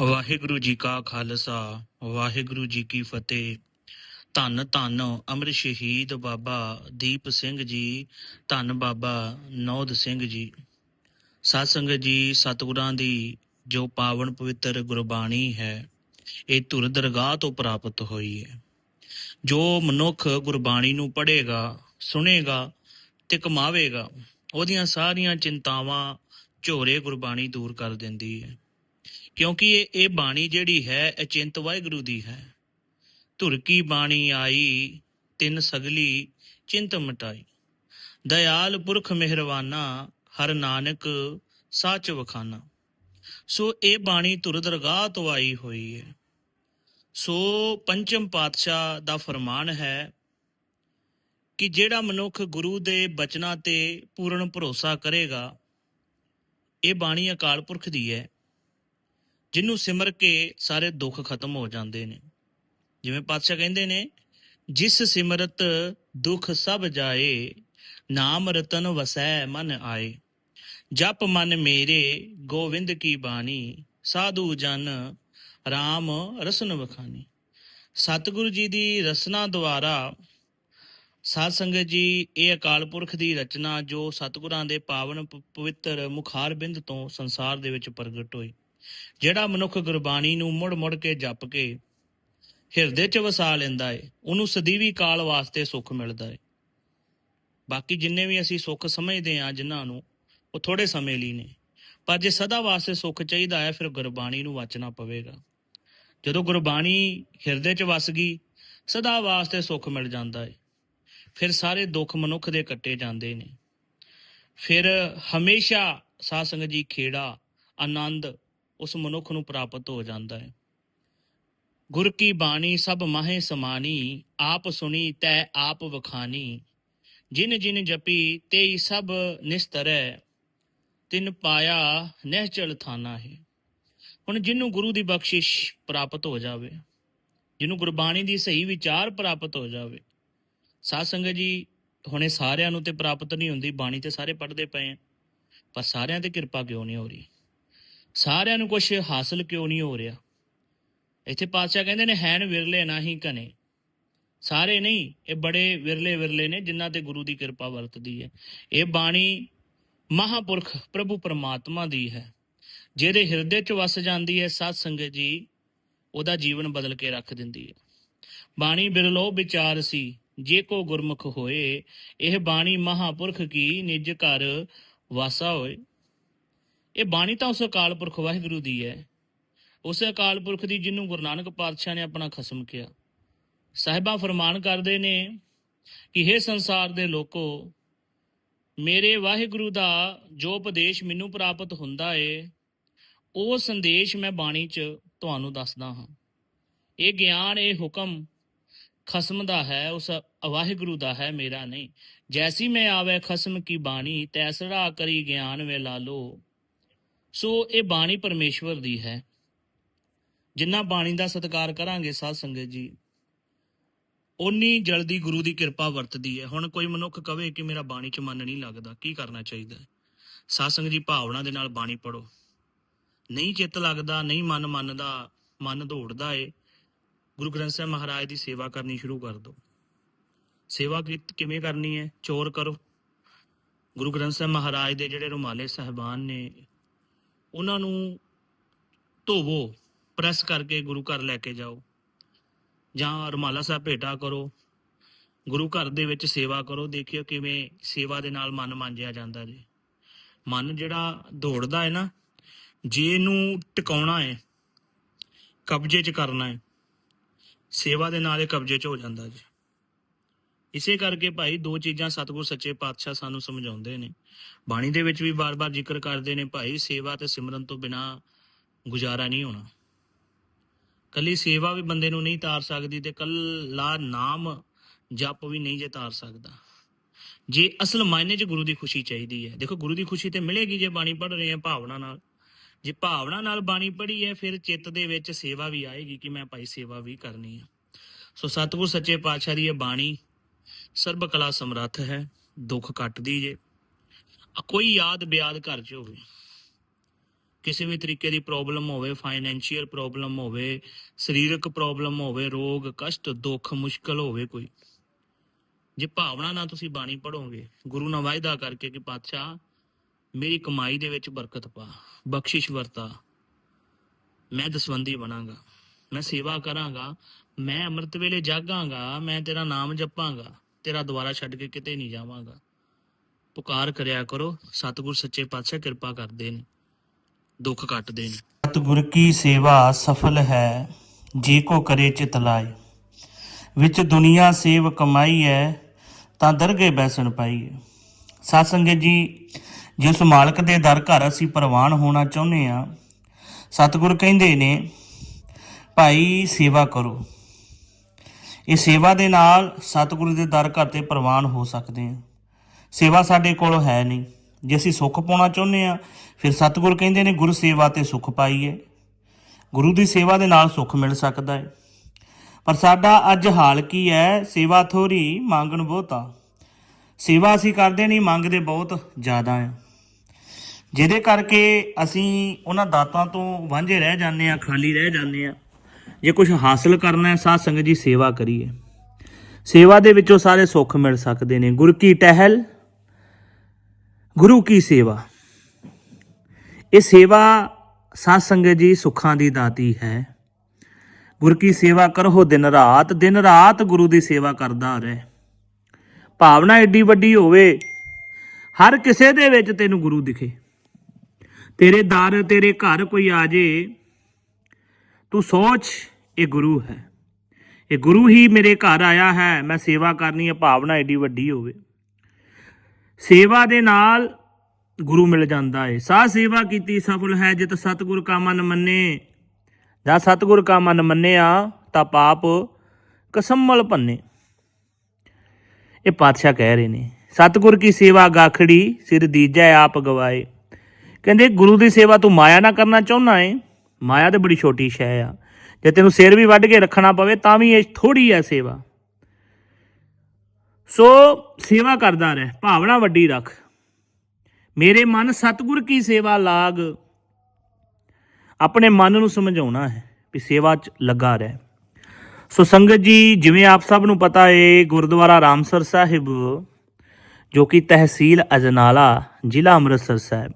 ਵਾਹਿਗੁਰੂ ਜੀ ਕਾ ਖਾਲਸਾ, ਵਾਹਿਗੁਰੂ ਜੀ ਕੀ ਫਤਿਹ। ਧੰਨ ਧੰਨ ਅਮਰ ਸ਼ਹੀਦ ਬਾਬਾ ਦੀਪ ਸਿੰਘ ਜੀ, ਧੰਨ ਬਾਬਾ ਨੌਦ ਸਿੰਘ ਜੀ। ਸਾਧ ਸੰਗਤ ਜੀ, ਸਤਿਗੁਰਾਂ ਦੀ ਜੋ ਪਾਵਨ ਪਵਿੱਤਰ ਗੁਰਬਾਣੀ ਹੈ, ਇਹ ਧੁਰ ਦਰਗਾਹ ਤੋਂ ਪ੍ਰਾਪਤ ਹੋਈ ਹੈ। ਜੋ ਮਨੁੱਖ ਗੁਰਬਾਣੀ ਨੂੰ ਪੜ੍ਹੇਗਾ, ਸੁਣੇਗਾ ਤੇ ਕਮਾਵੇਗਾ, ਉਹਦੀਆਂ ਸਾਰੀਆਂ ਚਿੰਤਾਵਾਂ ਝੋਰੇ ਗੁਰਬਾਣੀ ਦੂਰ ਕਰ ਦਿੰਦੀ ਹੈ। ਕਿਉਂਕਿ ਇਹ ਇਹ ਬਾਣੀ ਜਿਹੜੀ ਹੈ ਅਚਿੰਤ ਵਾਹਿਗੁਰੂ ਦੀ ਹੈ। ਧੁਰ ਕੀ ਬਾਣੀ ਆਈ, ਤਿੰਨ ਸਗਲੀ ਚਿੰਤ ਮਟਾਈ। ਦਇਆਲ ਪੁਰਖ ਮਿਹਰਵਾਨਾ, ਹਰ ਨਾਨਕ ਸਾਚ ਵਖਾਨਾ। ਸੋ ਇਹ ਬਾਣੀ ਧੁਰ ਦਰਗਾਹ ਤੋਂ ਆਈ ਹੋਈ ਹੈ। ਸੋ ਪੰਚਮ ਪਾਤਸ਼ਾਹ ਦਾ ਫਰਮਾਨ ਹੈ ਕਿ ਜਿਹੜਾ ਮਨੁੱਖ ਗੁਰੂ ਦੇ ਬਚਨਾਂ ਤੇ ਪੂਰਨ ਭਰੋਸਾ ਕਰੇਗਾ, ਇਹ ਬਾਣੀ ਅਕਾਲ ਪੁਰਖ ਦੀ ਹੈ। ਜਿਹਨੂੰ ਸਿਮਰ ਕੇ ਸਾਰੇ ਦੁੱਖ ਖਤਮ ਹੋ ਜਾਂਦੇ ਨੇ। ਜਿਵੇਂ ਪਾਤਸ਼ਾਹ ਕਹਿੰਦੇ ਨੇ, ਜਿਸ ਸਿਮਰਤ ਦੁੱਖ ਸਭ ਜਾਏ, ਨਾਮ ਰਤਨ ਵਸੈ ਮਨ ਆਏ। ਜਪ ਮਨ ਮੇਰੇ, ਗੋਵਿੰਦ ਕੀ ਬਾਣੀ, ਸਾਧੂ ਜਨ RAM ਰਸਨ ਵਖਾਨੀ ਸਤਿਗੁਰੂ ਜੀ ਦੀ ਰਸਨਾ ਦੁਆਰਾ ਸਾਧ ਸੰਗਤ ਜੀ, ਇਹ ਅਕਾਲ ਪੁਰਖ ਦੀ ਰਚਨਾ ਜੋ ਸਤਿਗੁਰਾਂ ਦੇ ਪਾਵਨ ਪਵਿੱਤਰ ਮੁਖਾਰ ਬਿੰਦ ਤੋਂ ਸੰਸਾਰ ਦੇ ਵਿੱਚ ਪ੍ਰਗਟ ਹੋਈ। ਜਿਹੜਾ ਮਨੁੱਖ ਗੁਰਬਾਣੀ ਨੂੰ ਮੁੜ ਮੁੜ ਕੇ ਜਪ ਕੇ ਹਿਰਦੇ 'ਚ ਵਸਾ ਲੈਂਦਾ ਏ, ਉਹਨੂੰ ਸਦੀਵੀ ਕਾਲ ਵਾਸਤੇ ਸੁੱਖ ਮਿਲਦਾ ਏ। ਬਾਕੀ ਜਿੰਨੇ ਵੀ ਅਸੀਂ ਸੁੱਖ ਸਮਝਦੇ ਆ ਜਿਨ੍ਹਾਂ ਨੂੰ, ਉਹ ਥੋੜੇ ਸਮੇਂ ਲਈ ਨੇ। ਪਰ ਜੇ ਸਦਾ ਵਾਸਤੇ ਸੁੱਖ ਚਾਹੀਦਾ ਹੈ, ਫਿਰ ਗੁਰਬਾਣੀ ਨੂੰ ਵਾਚਣਾ ਪਵੇਗਾ। ਜਦੋਂ ਗੁਰਬਾਣੀ ਹਿਰਦੇ 'ਚ ਵਸ ਗਈ, ਸਦਾ ਵਾਸਤੇ ਸੁੱਖ ਮਿਲ ਜਾਂਦਾ ਹੈ ਫਿਰ ਸਾਰੇ ਦੁੱਖ ਮਨੁੱਖ ਦੇ ਕੱਟੇ ਜਾਂਦੇ ਨੇ। ਫਿਰ ਹਮੇਸ਼ਾ ਸਾਧ ਜੀ ਖੇੜਾ, ਆਨੰਦ ਉਸ ਮਨੁੱਖ ਨੂੰ ਪ੍ਰਾਪਤ ਹੋ ਜਾਂਦਾ ਹੈ। ਗੁਰ ਕੀ ਬਾਣੀ ਸਭ ਮਾਹੇ ਸਮਾਨੀ, ਆਪ ਸੁਣੀ ਤੈ ਆਪ ਵਖਾਨੀ। ਜਿਨ ਜਿਨ ਜਪੀ ਤੇਈ ਸਭ ਨਿਸਤਰੈ, ਤਿਨ ਪਾਇਆ ਨਹਿਚਲ ਥਾਨਾ ਹੈ। ਹੁਣ ਜਿਹਨੂੰ ਗੁਰੂ ਦੀ ਬਖਸ਼ਿਸ਼ ਪ੍ਰਾਪਤ ਹੋ ਜਾਵੇ ਜਿਹਨੂੰ ਗੁਰਬਾਣੀ ਦੀ ਸਹੀ ਵਿਚਾਰ ਪ੍ਰਾਪਤ ਹੋ ਜਾਵੇ, ਸਾਧ ਸੰਗਤ ਜੀ, ਹੁਣੇ ਸਾਰਿਆਂ ਨੂੰ ਤੇ ਪ੍ਰਾਪਤ ਨਹੀਂ ਹੁੰਦੀ, ਬਾਣੀ ਤੇ ਸਾਰੇ ਪੜ੍ਹਦੇ ਪਏ ਆ, ਪਰ ਸਾਰਿਆਂ ਤੇ ਕਿਰਪਾ ਕਿਉਂ ਨਹੀਂ ਹੋ ਰਹੀ? ਸਾਰਿਆਂ ਨੂੰ ਕੁਝ ਹਾਸਲ ਕਿਉਂ ਨਹੀਂ ਹੋ ਰਿਹਾ? ਇੱਥੇ ਪਾਤਸ਼ਾਹ ਕਹਿੰਦੇ ਨੇ, ਹੈਨ ਵਿਰਲੇ ਨਾ ਹੀ ਕਨੇ ਸਾਰੇ ਨਹੀਂ, ਇਹ ਬੜੇ ਵਿਰਲੇ ਵਿਰਲੇ ਨੇ, ਜਿਨ੍ਹਾਂ ਤੇ ਗੁਰੂ ਦੀ ਕਿਰਪਾ ਵਰਤਦੀ ਹੈ। ਇਹ ਬਾਣੀ ਮਹਾਪੁਰਖ ਪ੍ਰਭੂ ਪਰਮਾਤਮਾ ਦੀ ਹੈ। ਜਿਹਦੇ ਹਿਰਦੇ 'ਚ ਵਸ ਜਾਂਦੀ ਹੈ ਸਾਧ ਸੰਗਤ ਜੀ ਉਹਦਾ ਜੀਵਨ ਬਦਲ ਕੇ ਰੱਖ ਦਿੰਦੀ ਹੈ। ਬਾਣੀ ਬਿਰਲੋ ਵਿਚਾਰ ਸੀ, ਜੇ ਕੋ ਗੁਰਮੁਖ ਹੋਏ, ਇਹ ਬਾਣੀ ਮਹਾਪੁਰਖ ਕੀ ਨਿਜ ਘਰ ਵਾਸਾ ਹੋਏ। ਇਹ ਬਾਣੀ ਤਾਂ ਉਸ ਅਕਾਲ ਪੁਰਖ ਵਾਹਿਗੁਰੂ ਦੀ ਹੈ। ਉਸ ਅਕਾਲ ਪੁਰਖ ਦੀ ਜਿਹਨੂੰ ਗੁਰੂ ਨਾਨਕ ਪਾਤਸ਼ਾਹ ਨੇ ਆਪਣਾ ਖਸਮ ਕਿਹਾ। ਸਾਹਿਬਾਂ ਫਰਮਾਨ ਕਰਦੇ ਨੇ ਕਿ ਇਹ ਸੰਸਾਰ ਦੇ ਲੋਕੋ, ਮੇਰੇ ਵਾਹਿਗੁਰੂ ਦਾ ਜੋ ਉਪਦੇਸ਼ ਮੈਨੂੰ ਪ੍ਰਾਪਤ ਹੁੰਦਾ ਏ, ਉਹ ਸੰਦੇਸ਼ ਮੈਂ ਬਾਣੀ 'ਚ ਤੁਹਾਨੂੰ ਦੱਸਦਾ ਹਾਂ। ਇਹ ਗਿਆਨ, ਇਹ ਹੁਕਮ ਖਸਮ ਦਾ ਹੈ, ਉਸ ਵਾਹਿਗੁਰੂ ਦਾ ਹੈ, ਮੇਰਾ ਨਹੀਂ। ਜੈਸੀ ਮੈਂ ਆਵੇ ਖਸਮ ਕੀ ਬਾਣੀ ਤੈਸੜਾ ਕਰੀ ਗਿਆਨ ਵੇ ਲਾਲੋ ਸੋ ਇਹ ਬਾਣੀ ਪਰਮੇਸ਼ਵਰ ਦੀ ਹੈ। ਜਿੰਨਾ ਬਾਣੀ ਦਾ ਸਤਿਕਾਰ ਕਰਾਂਗੇ ਸਾਧ ਸੰਗਤ ਜੀ, ਓਨੀ ਜਲਦੀ ਗੁਰੂ ਦੀ ਕਿਰਪਾ ਵਰਤਦੀ ਹੈ। ਹੁਣ ਕੋਈ ਮਨੁੱਖ ਕਵੇ ਕਿ ਮੇਰਾ ਬਾਣੀ 'ਚ ਮਨ ਨਹੀਂ ਲੱਗਦਾ, ਕੀ ਕਰਨਾ ਚਾਹੀਦਾ? ਹੈ ਸਾਧ ਸੰਗਤ ਜੀ, ਭਾਵਨਾ ਦੇ ਨਾਲ ਬਾਣੀ ਪੜੋ ਨਹੀਂ ਚਿੱਤ ਲੱਗਦਾ, ਨਹੀਂ ਮਨ ਮੰਨਦਾ, ਮਨ ਦੌੜਦਾ ਏ, ਗੁਰੂ ਗ੍ਰੰਥ ਸਾਹਿਬ ਮਹਾਰਾਜ ਦੀ ਸੇਵਾ ਕਰਨੀ ਸ਼ੁਰੂ ਕਰ ਦਿਓ ਸੇਵਾ ਕਿ- ਕਿਵੇਂ ਕਰਨੀ ਹੈ? ਚੋਰ ਕਰੋ। ਗੁਰੂ ਗ੍ਰੰਥ ਸਾਹਿਬ ਮਹਾਰਾਜ ਦੇ ਜਿਹੜੇ ਰੁਮਾਲੇ ਸਹਿਬਾਨ ਨੇ ਉਹਨਾਂ ਨੂੰ ਧੋਵੋ, ਪ੍ਰੈਸ ਕਰਕੇ ਗੁਰੂ ਘਰ ਲੈ ਕੇ ਜਾਓ। ਜਾਂ ਰੁਮਾਲਾ ਸਾਹਿਬ ਭੇਟਾ ਕਰੋ। ਗੁਰੂ ਘਰ ਦੇ ਵਿੱਚ ਸੇਵਾ ਕਰੋ। ਦੇਖਿਓ ਕਿਵੇਂ ਸੇਵਾ ਦੇ ਨਾਲ ਮਨ ਮਾਂਜਿਆ ਜਾਂਦਾ ਜੀ। ਮਨ ਜਿਹੜਾ ਦੌੜਦਾ ਹੈ ਨਾ, ਜੇ ਨੂੰ ਟਿਕਾਉਣਾ ਹੈ, ਕਬਜ਼ੇ 'ਚ ਕਰਨਾ ਹੈ, ਸੇਵਾ ਦੇ ਨਾਲ ਇਹ ਕਬਜ਼ੇ 'ਚ ਹੋ ਜਾਂਦਾ ਜੀ। ਇਸੇ ਕਰਕੇ ਭਾਈ ਦੋ ਚੀਜ਼ਾਂ ਸਤਿਗੁਰ ਸੱਚੇ ਪਾਤਸ਼ਾਹ ਸਾਨੂੰ ਸਮਝਾਉਂਦੇ ਨੇ। ਬਾਣੀ ਦੇ ਵਿੱਚ ਵੀ ਬਾਰ-ਬਾਰ ਜ਼ਿਕਰ ਕਰਦੇ ਨੇ ਭਾਈ, ਸੇਵਾ ਤੇ ਸਿਮਰਨ ਤੋਂ ਬਿਨਾ ਗੁਜ਼ਾਰਾ ਨਹੀਂ ਹੋਣਾ। ਕੱਲੀ ਸੇਵਾ ਵੀ ਬੰਦੇ ਨੂੰ ਨਹੀਂ ਤਾਰ ਸਕਦੀ ਤੇ ਕੱਲਾ ਨਾਮ ਜਪ ਵੀ ਨਹੀਂ ਜੇ ਤਾਰ ਸਕਦਾ। ਜੇ ਅਸਲ ਮਾਇਨੇ 'ਚ ਗੁਰੂ ਦੀ ਖੁਸ਼ੀ ਚਾਹੀਦੀ ਹੈ। ਦੇਖੋ, ਗੁਰੂ ਦੀ ਖੁਸ਼ੀ ਤੇ ਮਿਲੇਗੀ ਜੇ ਬਾਣੀ ਪੜ੍ਹ ਰਹੇ ਆ ਭਾਵਨਾ ਨਾਲ। ਜੇ ਭਾਵਨਾ ਨਾਲ ਬਾਣੀ ਪੜ੍ਹੀ ਹੈ, ਫਿਰ ਚਿੱਤ ਦੇ ਵਿੱਚ ਸੇਵਾ ਵੀ ਆਏਗੀ ਕਿ ਮੈਂ ਭਾਈ ਸੇਵਾ ਵੀ ਕਰਨੀ ਆ। ਸੋ ਸਤਿਗੁਰ ਸੱਚੇ ਪਾਤਸ਼ਾਹ ਦੀ ਇਹ ਬਾਣੀ ਸਰਬ ਕਲਾ ਸਮਰੱਥ ਹੈ, ਦੁੱਖ ਕੱਟਦੀ ਜੇ। ਕੋਈ ਯਾਦ ਬਿਆਦ ਘਰ 'ਚ ਹੋਵੇ, ਕਿਸੇ ਵੀ ਤਰੀਕੇ ਦੀ ਪ੍ਰੋਬਲਮ ਹੋਵੇ, ਫਾਈਨੈਂਸ਼ੀਅਲ ਪ੍ਰੋਬਲਮ ਹੋਵੇ, ਸਰੀਰਕ ਪ੍ਰੋਬਲਮ ਹੋਵੇ, ਰੋਗ, ਕਸ਼ਟ, ਦੁੱਖ, ਮੁਸ਼ਕਲ ਹੋਵੇ ਕੋਈ, ਜੇ ਭਾਵਨਾ ਨਾਲ ਤੁਸੀਂ ਬਾਣੀ ਪੜੋਗੇ ਗੁਰੂ ਨਾਲ ਵਾਅਦਾ ਕਰਕੇ ਕਿ ਪਾਤਸ਼ਾਹ, ਮੇਰੀ ਕਮਾਈ ਦੇ ਵਿੱਚ ਬਰਕਤ ਪਾ, ਬਖਸ਼ਿਸ਼ ਵਰਤਾ, ਮੈਂ ਦਸਵੰਦੀ ਬਣਾਂਗਾ, ਮੈਂ ਸੇਵਾ ਕਰਾਂਗਾ, ਮੈਂ ਅੰਮ੍ਰਿਤ ਵੇਲੇ ਜਾਗਾਂਗਾ, ਮੈਂ ਤੇਰਾ ਨਾਮ ਜਪਾਂਗਾ ਤੇਰਾ ਦੁਆਰਾ ਛੱਡ ਕੇ ਕਿਤੇ ਨਹੀਂ ਜਾਵਾਂਗਾ। ਪੁਕਾਰ ਕਰਿਆ ਕਰੋ, ਸਤਿਗੁਰ ਸੱਚੇ ਪਾਤਸ਼ਾਹ ਕਿਰਪਾ ਕਰਦੇ ਨੇ, ਦੁੱਖ ਕੱਟਦੇ ਨੇ। ਸਤਿਗੁਰ ਕੀ ਸੇਵਾ ਸਫਲ ਹੈ, ਜੇ ਕੋ ਕਰੇ ਚਿਤ ਲਾਏ। ਵਿੱਚ ਦੁਨੀਆ ਸੇਵ ਕਮਾਈ ਹੈ, ਤਾਂ ਦਰਗੇ ਬੈਸਣ ਪਾਈ ਹੈ ਸਾਧ ਸੰਗਤ ਜੀ, ਜਿਸ ਮਾਲਕ ਦੇ ਦਰ ਘਰ ਅਸੀਂ ਪ੍ਰਵਾਨ ਹੋਣਾ ਚਾਹੁੰਦੇ ਆ ਸਤਿਗੁਰ ਕਹਿੰਦੇ ਨੇ, ਭਾਈ ਸੇਵਾ ਕਰੋ। ਇਹ ਸੇਵਾ ਦੇ ਨਾਲ ਸਤਿਗੁਰੂ ਦੇ ਦਰ ਘਰ ਤੇ ਪ੍ਰਵਾਨ ਹੋ ਸਕਦੇ ਹਾਂ ਸੇਵਾ ਸਾਡੇ ਕੋਲ ਹੈ ਨਹੀਂ। ਜੇ ਅਸੀਂ ਸੁੱਖ ਪਾਉਣਾ ਚਾਹੁੰਦੇ ਆ, ਫਿਰ ਸਤਿਗੁਰ ਕਹਿੰਦੇ ਨੇ, ਗੁਰੂ ਸੇਵਾ ਤੇ ਸੁੱਖ ਪਾਈਏ। ਗੁਰੂ ਦੀ ਸੇਵਾ ਦੇ ਨਾਲ ਸੁੱਖ ਮਿਲ ਸਕਦਾ ਹੈ ਪਰ ਸਾਡਾ ਅੱਜ ਹਾਲ ਕੀ ਹੈ? ਸੇਵਾ ਥੋੜੀ ਮੰਗਣ ਬਹੁਤਾ। ਸੇਵਾ ਅਸੀਂ ਕਰਦੇ ਨਹੀਂ, ਮੰਗਦੇ ਬਹੁਤ ਜ਼ਿਆਦਾ ਆ। ਜਿਹਦੇ ਕਰਕੇ ਅਸੀਂ ਉਹਨਾਂ ਦਾਤਾਂ ਤੋਂ ਵਾਂਝੇ ਰਹਿ ਜਾਂਦੇ ਆ, ਖਾਲੀ ਰਹਿ ਜਾਂਦੇ ਆ। ਜੇ ਕੁਝ ਹਾਸਲ ਕਰਨਾ ਹੈ, ਸਾਧ ਸੰਗਤ ਜੀ ਸੇਵਾ ਕਰੀਏ। ਸੇਵਾ ਦੇ ਵਿੱਚੋਂ ਸਾਰੇ ਸੁੱਖ ਮਿਲ ਸਕਦੇ ਨੇ। ਗੁਰ ਕੀ ਟਹਿਲ, ਗੁਰੂ ਕੀ ਸੇਵਾ। ਇਹ ਸੇਵਾ ਸਾਧ ਸੰਗਤ ਜੀ ਸੁੱਖਾਂ ਦੀ ਦਾਤੀ ਹੈ। ਗੁਰ ਕੀ ਸੇਵਾ ਕਰੋ ਦਿਨ ਰਾਤ ਦਿਨ ਰਾਤ ਗੁਰੂ ਦੀ ਸੇਵਾ ਕਰਦਾ ਰਹੇ। ਭਾਵਨਾ ਏਡੀ ਵੱਡੀ ਹੋਵੇ, ਹਰ ਕਿਸੇ ਦੇ ਵਿੱਚ ਤੈਨੂੰ ਗੁਰੂ ਦਿਖੇ। ਤੇਰੇ ਦਰ, ਤੇਰੇ ਘਰ ਕੋਈ ਆ ਜੇ ਤੂੰ ਸੋਚ, ਇਹ ਗੁਰੂ ਹੈ। ਇਹ ਗੁਰੂ ਹੀ ਮੇਰੇ ਘਰ ਆਇਆ ਹੈ, ਮੈਂ ਸੇਵਾ ਕਰਨੀ ਹੈ, ਭਾਵਨਾ ਏਡੀ ਵੱਡੀ ਹੋਵੇ। ਸੇਵਾ ਦੇ ਨਾਲ ਗੁਰੂ ਮਿਲ ਜਾਂਦਾ ਏ। ਸਾਹ ਸੇਵਾ ਕੀਤੀ ਸਫਲ ਹੈ ਜਿਤ ਸਤਿਗੁਰ ਕਾ ਮਨ ਮੰਨੇ। ਜਾਂ ਸਤਿਗੁਰ ਕਾ ਮਨ ਮੰਨਿਆ, ਤਾਂ ਪਾਪ ਕਸਮਲ ਭੰਨੇ। ਇਹ ਪਾਤਸ਼ਾਹ ਕਹਿ ਰਹੇ ਨੇ, ਸਤਿਗੁਰ ਕੀ ਸੇਵਾ ਗਾਖੜੀ ਸਿਰ ਦੀਜੈ ਆਪ ਗਵਾਏ। ਕਹਿੰਦੇ, ਗੁਰੂ ਦੀ ਸੇਵਾ ਤੂੰ ਮਾਇਆ ਨਾ ਕਰਨਾ ਚਾਹੁੰਦਾ ਏ? ਮਾਇਆ ਤੇ ਬੜੀ ਛੋਟੀ ਸ਼ੈ ਆ। ਜੇ ਤੈਨੂੰ ਸਿਰ ਵੀ ਵੱਢ ਕੇ ਰੱਖਣਾ ਪਵੇ, ਤਾਂ ਵੀ ਇਹ ਥੋੜੀ ਹੈ ਸੇਵਾ। ਸੋ ਸੇਵਾ ਕਰਦਾ ਰਹਿ, ਭਾਵਨਾ ਵੱਡੀ ਰੱਖ। ਮੇਰੇ ਮਨ ਸਤਿਗੁਰ ਕੀ ਸੇਵਾ ਲਾਗ? ਆਪਣੇ ਮਨ ਨੂੰ ਸਮਝਾਉਣਾ ਹੈ ਵੀ ਸੇਵਾ 'ਚ ਲੱਗਾ ਰਹਿ। ਸੋ ਸੰਗਤ ਜੀ, ਜਿਵੇਂ ਆਪ ਸਭ ਨੂੰ ਪਤਾ ਏ, ਗੁਰਦੁਆਰਾ ਰਾਮਸਰ ਸਾਹਿਬ, ਜੋ ਕਿ ਤਹਿਸੀਲ ਅਜਨਾਲਾ, ਜ਼ਿਲ੍ਹਾ ਅੰਮ੍ਰਿਤਸਰ ਸਾਹਿਬ।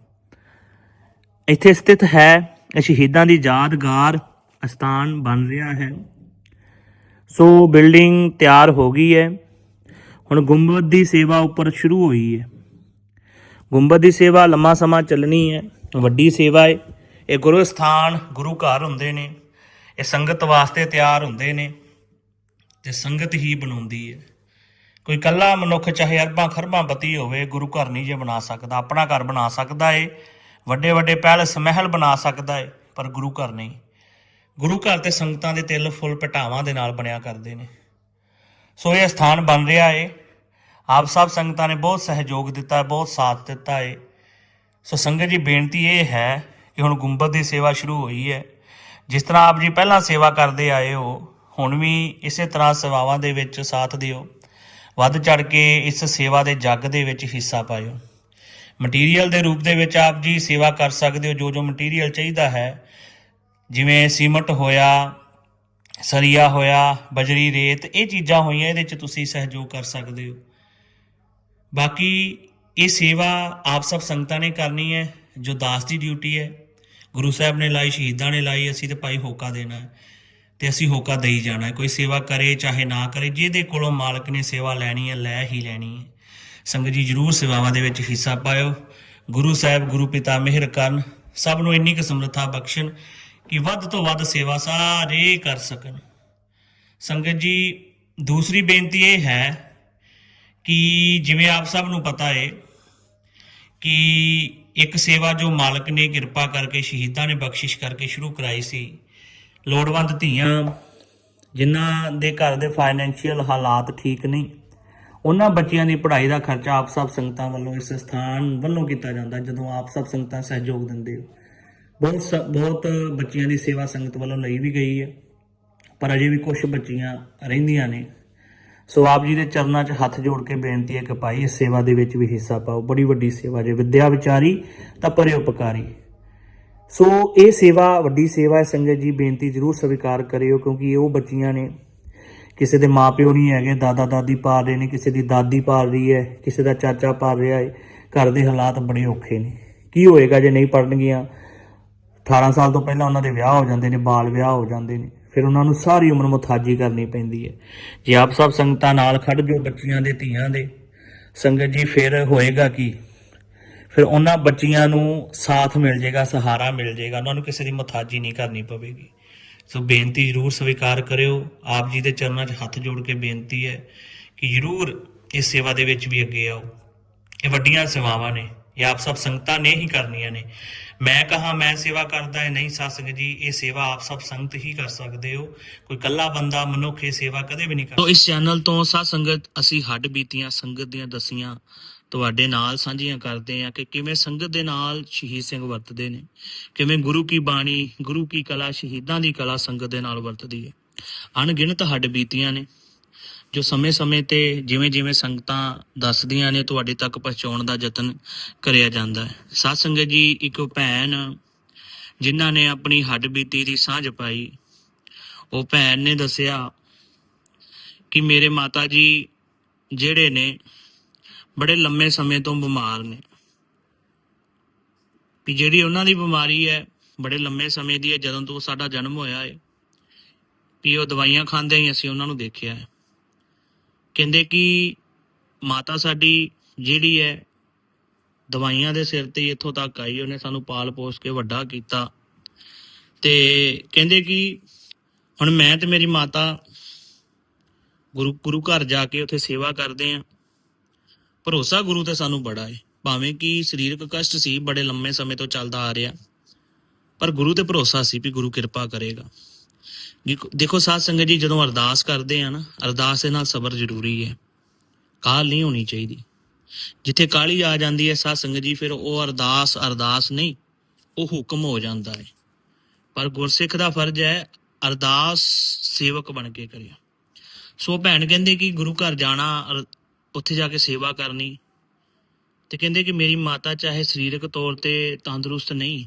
ਇੱਥੇ ਸਥਿਤ ਹੈ ਸ਼ਹੀਦਾਂ ਦੀ ਯਾਦਗਾਰ ਸਥਾਨ ਬਣ ਰਿਹਾ ਹੈ। ਸੋ ਬਿਲਡਿੰਗ ਤਿਆਰ ਹੋ ਗਈ ਹੈ। ਹੁਣ ਗੁੰਬਦ ਦੀ ਸੇਵਾ ਉੱਪਰ ਸ਼ੁਰੂ ਹੋਈ ਹੈ। ਗੁੰਬਦ ਦੀ ਸੇਵਾ ਲੰਮਾ ਸਮਾਂ ਚੱਲਣੀ ਹੈ। ਵੱਡੀ ਸੇਵਾ ਹੈ। ਇਹ ਗੁਰੂ ਸਥਾਨ ਗੁਰੂ ਘਰ ਹੁੰਦੇ ਨੇ। ਇਹ ਸੰਗਤ ਵਾਸਤੇ ਤਿਆਰ ਹੁੰਦੇ ਨੇ ਤੇ ਸੰਗਤ ਹੀ ਬਣਾਉਂਦੀ ਹੈ। ਕੋਈ ਕੱਲਾ ਮਨੁੱਖ ਚਾਹੇ ਅਰਬਾਂ ਖਰਬਾਂ ਪਤੀ ਹੋਵੇ, ਗੁਰੂ ਘਰ ਨਹੀਂ ਜੇ ਬਣਾ ਸਕਦਾ। ਆਪਣਾ ਘਰ ਬਣਾ ਸਕਦਾ ਏ। ਵੱਡੇ ਵੱਡੇ ਪੈਲਸ ਮਹਿਲ ਬਣਾ ਸਕਦਾ ਹੈ ਪਰ ਗੁਰੂ ਘਰ ਨਹੀਂ। ਗੁਰੂ ਘਰ ਤੇ ਸੰਗਤਾਂ ਦੇ ਤਿਲ ਫੁੱਲ ਪਟਾਵਾਂ ਦੇ ਨਾਲ ਬਣਿਆ ਕਰਦੇ ਨੇ। ਸੋ ਇਹ ਸਥਾਨ ਬਣ ਰਿਹਾ ਏ। ਆਪ ਸਭ ਸੰਗਤਾਂ ਨੇ ਬਹੁਤ ਸਹਿਯੋਗ ਦਿੱਤਾ, ਬਹੁਤ ਸਾਥ ਦਿੱਤਾ ਹੈ ਸੋ ਸੰਗਤ ਜੀ, ਬੇਨਤੀ ਇਹ ਹੈ ਕਿ ਹੁਣ ਗੁੰਬਦ ਦੀ ਸੇਵਾ ਸ਼ੁਰੂ ਹੋਈ ਹੈ ਜਿਸ ਤਰ੍ਹਾਂ ਆਪ ਜੀ ਪਹਿਲਾਂ ਸੇਵਾ ਕਰਦੇ ਆਏ ਹੋ, ਹੁਣ ਵੀ ਇਸੇ ਤਰ੍ਹਾਂ ਸੇਵਾਵਾਂ ਦੇ ਵਿੱਚ ਸਾਥ ਦਿਓ। ਵੱਧ ਚੜ ਕੇ ਇਸ ਸੇਵਾ ਦੇ ਜੱਗ ਦੇ ਵਿੱਚ ਹਿੱਸਾ ਪਾਇਓ। ਮਟੀਰੀਅਲ ਦੇ ਰੂਪ ਦੇ ਵਿੱਚ ਆਪ ਜੀ ਸੇਵਾ ਕਰ ਸਕਦੇ ਹੋ, ਜੋ ਜੋ ਮਟੀਰੀਅਲ ਚਾਹੀਦਾ ਹੈ। ਜਿਵੇਂ ਸੀਮਟ ਹੋਇਆ, ਸਰੀਆ ਹੋਇਆ, ਬਜਰੀ ਰੇਤ, ਇਹ ਚੀਜ਼ਾਂ ਹੋਈਆਂ, ਇਹਦੇ ਵਿੱਚ ਤੁਸੀਂ ਸਹਿਯੋਗ ਕਰ ਸਕਦੇ ਹੋ। ਬਾਕੀ ਇਹ ਸੇਵਾ ਆਪ ਸਭ ਸੰਗਤਾਂ ਨੇ ਕਰਨੀ ਹੈ, ਜੋ ਦਾਸ ਦੀ ਡਿਊਟੀ ਹੈ। ਗੁਰੂ ਸਾਹਿਬ ਨੇ ਲਾਈ, ਸ਼ਹੀਦਾਂ ਨੇ ਲਾਈ, ਅਸੀਂ ਤੇ ਭਾਈ ਹੋਕਾ ਦੇਣਾ ਹੈ, ਤੇ ਅਸੀਂ ਹੋਕਾ ਦੇਈ ਜਾਣਾ ਕੋਈ ਸੇਵਾ ਕਰੇ, ਚਾਹੇ ਨਾ ਕਰੇ, ਜਿਹਦੇ ਕੋਲੋਂ ਮਾਲਕ ਨੇ ਸੇਵਾ ਲੈਣੀ ਹੈ, ਲੈ ਹੀ ਲੈਣੀ ਹੈ। ਸੰਗਤ ਜੀ ਜਰੂਰ ਸੇਵਾਵਾਂ ਦੇ ਵਿੱਚ ਹਿੱਸਾ ਪਾਇਓ। ਗੁਰੂ ਸਾਹਿਬ, ਗੁਰੂ ਪਿਤਾ ਮਿਹਰ ਕਰਨ। ਸਭ ਨੂੰ ਇੰਨੀ ਕੁ ਸਮਰੱਥਾ ਬਖਸ਼ਣ ਕਿ ਵੱਧ ਤੋਂ ਵੱਧ ਸੇਵਾ ਸਾਰੇ ਕਰ ਸਕਣ। ਸੰਗਤ ਜੀ, ਦੂਸਰੀ ਬੇਨਤੀ ਇਹ ਹੈ ਕਿ ਜਿਵੇਂ ਆਪ ਸਭ ਨੂੰ ਪਤਾ ਹੈ ਕਿ ਇੱਕ ਸੇਵਾ ਜੋ ਮਾਲਕ ਨੇ ਕਿਰਪਾ ਕਰਕੇ, ਸ਼ਹੀਦਾਂ ਨੇ ਬਖਸ਼ਿਸ਼ ਕਰਕੇ ਸ਼ੁਰੂ ਕਰਾਈ ਸੀ, ਲੋੜਵੰਦ ਧੀਆਂ ਜਿਨ੍ਹਾਂ ਦੇ ਘਰ ਦੇ ਫਾਈਨੈਂਸ਼ੀਅਲ ਹਾਲਾਤ ਠੀਕ ਨਹੀਂ ਉਹਨਾਂ ਬੱਚਿਆਂ ਦੀ ਪੜ੍ਹਾਈ ਦਾ ਖਰਚਾ ਆਪ ਸਭ ਸੰਗਤਾਂ ਵੱਲੋਂ ਇਸ ਸਥਾਨ ਵੱਲੋਂ ਕੀਤਾ ਜਾਂਦਾ ਜਦੋਂ ਆਪ ਸਭ ਸੰਗਤਾਂ ਸਹਿਯੋਗ ਦਿੰਦੇ ਹੋ। ਬਹੁਤ ਸ- ਬਹੁਤ ਬੱਚਿਆਂ ਦੀ ਸੇਵਾ ਸੰਗਤ ਵੱਲੋਂ ਲਈ ਵੀ ਗਈ ਹੈ, ਪਰ ਅਜੇ ਵੀ ਕੁਝ ਬੱਚੀਆਂ ਰਹਿੰਦੀਆਂ ਨੇ। ਸੋ ਆਪ ਜੀ ਦੇ ਚਰਨਾਂ 'ਚ ਹੱਥ ਜੋੜ ਕੇ ਬੇਨਤੀ ਹੈ ਕਿ ਭਾਈ ਇਸ ਸੇਵਾ ਦੇ ਵਿੱਚ ਵੀ ਹਿੱਸਾ ਪਾਓ। ਬੜੀ ਵੱਡੀ ਸੇਵਾ ਜੇ ਵਿਦਿਆ ਵਿਚਾਰੀ ਤਾਂ ਪਰੇ ਉਪਕਾਰੀ। ਸੋ ਇਹ ਸੇਵਾ ਵੱਡੀ ਸੇਵਾ ਹੈ, ਸੰਗਤ ਜੀ ਬੇਨਤੀ ਜ਼ਰੂਰ ਸਵੀਕਾਰ ਕਰਿਓ ਕਿਉਂਕਿ ਇਹ ਉਹ ਬੱਚੀਆਂ ਨੇ ਕਿਸੇ ਦੇ ਮਾਪਿਓ ਨਹੀਂ ਹੈਗੇ ਦਾਦਾ ਦਾਦੀ ਪਾਲ ਰਹੇ ਨੇ, ਕਿਸੇ ਦੀ ਦਾਦੀ ਪਾਲ ਰਹੀ ਹੈ, ਕਿਸੇ ਦਾ ਚਾਚਾ ਪਾਲ ਰਿਹਾ ਹੈ, ਘਰ ਦੇ ਹਾਲਾਤ ਬੜੇ ਔਖੇ ਨੇ। ਕੀ ਹੋਏਗਾ ਜੇ ਨਹੀਂ ਪੜਨਗੀਆਂ 18 ਸਾਲ ਤੋਂ ਪਹਿਲਾਂ ਉਹਨਾਂ ਦੇ ਵਿਆਹ ਹੋ ਜਾਂਦੇ ਨੇ, ਬਾਲ ਵਿਆਹ ਹੋ ਜਾਂਦੇ ਨੇ। ਫਿਰ ਉਹਨਾਂ ਨੂੰ ਸਾਰੀ ਉਮਰ ਮੁਥਾਜੀ ਕਰਨੀ ਪੈਂਦੀ ਹੈ। ਜੇ ਆਪ ਸਭ ਸੰਗਤਾਂ ਨਾਲ ਖੜ ਜੋ ਬੱਚੀਆਂ ਦੇ ਧੀਆਂ ਦੇ, ਸੰਗਤ ਜੀ, ਫਿਰ ਹੋਏਗਾ ਕੀ? ਫਿਰ ਉਹਨਾਂ ਬੱਚੀਆਂ ਨੂੰ ਸਾਥ ਮਿਲ ਜਾਏਗਾ, ਸਹਾਰਾ ਮਿਲ ਜਾਏਗਾ, ਉਹਨਾਂ ਨੂੰ ਕਿਸੇ ਦੀ ਮੁਤਾਜੀ ਨਹੀਂ ਕਰਨੀ ਪਵੇਗੀ। ਸੋ ਬੇਨਤੀ ਜ਼ਰੂਰ ਸਵੀਕਾਰ ਕਰਿਓ। ਆਪ ਜੀ ਦੇ ਚਰਨਾਂ 'ਚ ਹੱਥ ਜੋੜ ਕੇ ਬੇਨਤੀ ਹੈ ਕਿ ਜ਼ਰੂਰ ਇਸ ਸੇਵਾ ਦੇ ਵਿੱਚ ਵੀ ਅੱਗੇ ਆਓ। ਇਹ ਵੱਡੀਆਂ ਸੇਵਾਵਾਂ ਨੇ। ਇਹ ਆਪ ਸਭ ਸੰਗਤਾਂ ਨੇ ਹੀ ਕਰਨੀਆਂ ਨੇ। ਮੈਂ ਕਹਾ, ਮੈਂ ਸੇਵਾ ਕਰਦਾ ਹੈ, ਨਹੀਂ ਸਾਸੰਗ ਜੀ, ਇਹ ਸੇਵਾ ਆਪ ਸਭ ਸੰਗਤ ਹੀ ਕਰ ਸਕਦੇ ਹੋ। ਕੋਈ ਕੱਲਾ ਬੰਦਾ ਮਨੁੱਖ ਇਹ ਸੇਵਾ ਕਦੇ ਵੀ ਨਹੀਂ ਕਰ ਤੋ ਇਸ ਚੈਨਲ ਤੋਂ ਸਾਧ ਸੰਗਤ ਅਸੀਂ ਹੱਡ ਬੀਤੀਆਂ, ਸੰਗਤ ਦੀਆਂ ਦਸੀਆਂ ਤੁਹਾਡੇ ਨਾਲ ਸਾਂਝੀਆਂ ਕਰਦੇ ਹਾਂ ਕਿ ਕਿਵੇਂ ਸੰਗਤ ਦੇ ਨਾਲ ਸ਼ਹੀਦ ਸਿੰਘ ਵਰਤਦੇ ਨੇ, ਕਿਵੇਂ ਗੁਰੂ ਕੀ ਬਾਣੀ, ਗੁਰੂ ਕੀ ਕਲਾ, ਸ਼ਹੀਦਾਂ ਦੀ ਕਲਾ ਸੰਗਤ ਦੇ ਨਾਲ ਵਰਤਦੀ ਹੈ। ਅਣਗਿਣਤ ਹੱਡ ਬੀਤੀਆਂ ਨੇ, ਜੋ ਸਮੇਂ-ਸਮੇਂ ਤੇ ਜਿਵੇਂ-ਜਿਵੇਂ ਸੰਗਤਾਂ ਦੱਸਦੀਆਂ ਨੇ, ਤੁਹਾਡੇ ਤੱਕ ਪਹੁੰਚਾਉਣ ਦਾ ਯਤਨ ਕਰਿਆ ਜਾਂਦਾ ਹੈ। ਸਾਧ ਸੰਗਤ ਜੀ, ਇੱਕ ਭੈਣ ਜਿਨ੍ਹਾਂ ਨੇ ਆਪਣੀ ਹੱਡ ਬੀਤੀ ਦੀ ਸਾਂਝ ਪਾਈ, ਉਹ ਭੈਣ ਨੇ ਦੱਸਿਆ ਕਿ ਮੇਰੇ ਮਾਤਾ ਜੀ ਜਿਹੜੇ ਨੇ ਬੜੇ ਲੰਮੇ ਸਮੇਂ ਤੋਂ ਬਿਮਾਰ ਨੇ। ਵੀ ਜਿਹੜੀ ਉਹਨਾਂ ਦੀ ਬਿਮਾਰੀ ਹੈ, ਬੜੇ ਲੰਮੇ ਸਮੇਂ ਦੀ ਹੈ, ਜਦੋਂ ਤੋਂ ਸਾਡਾ ਜਨਮ ਹੋਇਆ ਹੈ ਵੀ ਉਹ ਦਵਾਈਆਂ ਖਾਂਦੇ ਹੀ ਅਸੀਂ ਉਹਨਾਂ ਨੂੰ ਦੇਖਿਆ ਹੈ। ਕਹਿੰਦੇ ਕਿ ਮਾਤਾ ਸਾਡੀ ਜਿਹੜੀ ਹੈ, ਦਵਾਈਆਂ ਦੇ ਸਿਰ ਤੇ ਇੱਥੋਂ ਤੱਕ ਆਈ, ਉਹਨੇ ਸਾਨੂੰ ਪਾਲ ਪੋਸ ਕੇ ਵੱਡਾ ਕੀਤਾ। ਤੇ ਕਹਿੰਦੇ ਕਿ ਹੁਣ ਮੈਂ ਤੇ ਮੇਰੀ ਮਾਤਾ ਗੁਰੂ ਗੁਰੂ ਘਰ ਜਾ ਕੇ ਉੱਥੇ ਸੇਵਾ ਕਰਦੇ ਆਂ ਭਰੋਸਾ ਗੁਰੂ ਤੇ ਸਾਨੂੰ ਬੜਾ ਹੈ ਭਾਵੇਂ ਕਿ ਸਰੀਰਕ ਕਸ਼ਟ ਸੀ, ਬੜੇ ਲੰਮੇ ਸਮੇਂ ਤੋਂ ਚੱਲਦਾ ਆ ਰਿਹਾ। ਪਰ ਗੁਰੂ ਤੇ ਭਰੋਸਾ ਸੀ ਵੀ ਗੁਰੂ ਕਿਰਪਾ ਕਰੇਗਾ। ਦੇਖੋ- ਦੇਖੋ ਸਾਧ ਸੰਗਤ ਜੀ, ਜਦੋਂ ਅਰਦਾਸ ਕਰਦੇ ਆ ਨਾ, ਅਰਦਾਸ ਦੇ ਨਾਲ ਸਬਰ ਜ਼ਰੂਰੀ ਹੈ ਕਾਲ ਨਹੀਂ ਹੋਣੀ ਚਾਹੀਦੀ। ਜਿੱਥੇ ਕਾਲੀ ਆ ਜਾਂਦੀ ਹੈ ਸਾਧ ਸੰਗਤ ਜੀ, ਫਿਰ ਉਹ ਅਰਦਾਸ ਅਰਦਾਸ ਨਹੀਂ, ਉਹ ਹੁਕਮ ਹੋ ਜਾਂਦਾ ਹੈ ਪਰ ਗੁਰਸਿੱਖ ਦਾ ਫਰਜ਼ ਹੈ, ਅਰਦਾਸ ਸੇਵਕ ਬਣ ਕੇ ਕਰਿਆ ਸੋ ਭੈਣ ਕਹਿੰਦੇ ਕਿ ਗੁਰੂ ਘਰ ਜਾਣਾ ਅਰ- ਉੱਥੇ ਜਾ ਕੇ ਸੇਵਾ ਕਰਨੀ। ਤੇ ਕਹਿੰਦੇ ਕਿ ਮੇਰੀ ਮਾਤਾ ਚਾਹੇ ਸਰੀਰਕ ਤੌਰ ਤੇ ਤੰਦਰੁਸਤ ਨਹੀਂ,